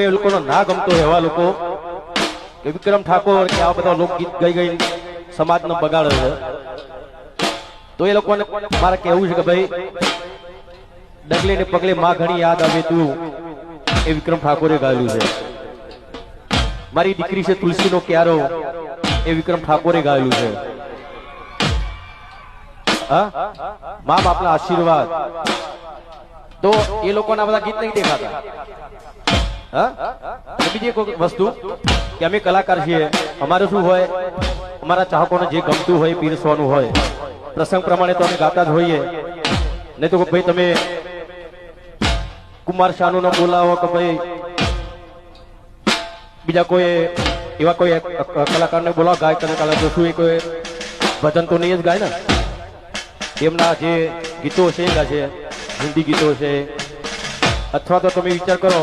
એ લોકોનો ના ગમતો એવા લોકો. કે વિક્રમ ઠાકોર કે આ બધા લોકગીત ગઈ ગઈ સમાજનો બગાડે છે. તો એ લોકોને મારે કહેવું છે કે ભાઈ ડગલે ને પગલે માં ઘણી યાદ આવે તું, એ વિક્રમ ઠાકોરે ગાયેલું છે. મારી દીકરી છે તુલસીનો ક્યારો, એ વિક્રમ ઠાકોરે ગાયેલું છે. હા? મા બાપના આશીર્વાદ. તો એ લોકોના બધા ગીત નહીં દેખાતા. બીજી એક વસ્તુ કે અમે કલાકાર છીએ. અમારે શું હોય? અમારા ચાહકોને જે ગમતું હોય પીરસવાનું હોય. પ્રસંગ પ્રમાણે તો અમે ગાતા જ હોઈએ. નહીં તો ભાઈ તમે કુમાર શાહનું નો બોલાવો કે ભાઈ બીજા કોઈ એવા કોઈ કલાકારને બોલાવો, ગાય અને કલાકાર શું એ કોઈ ભજન તો નહીં જ ગાય ને? એમના જે ગીતો છે એ છે હિન્દી ગીતો છે. અથવા તો તમે વિચાર કરો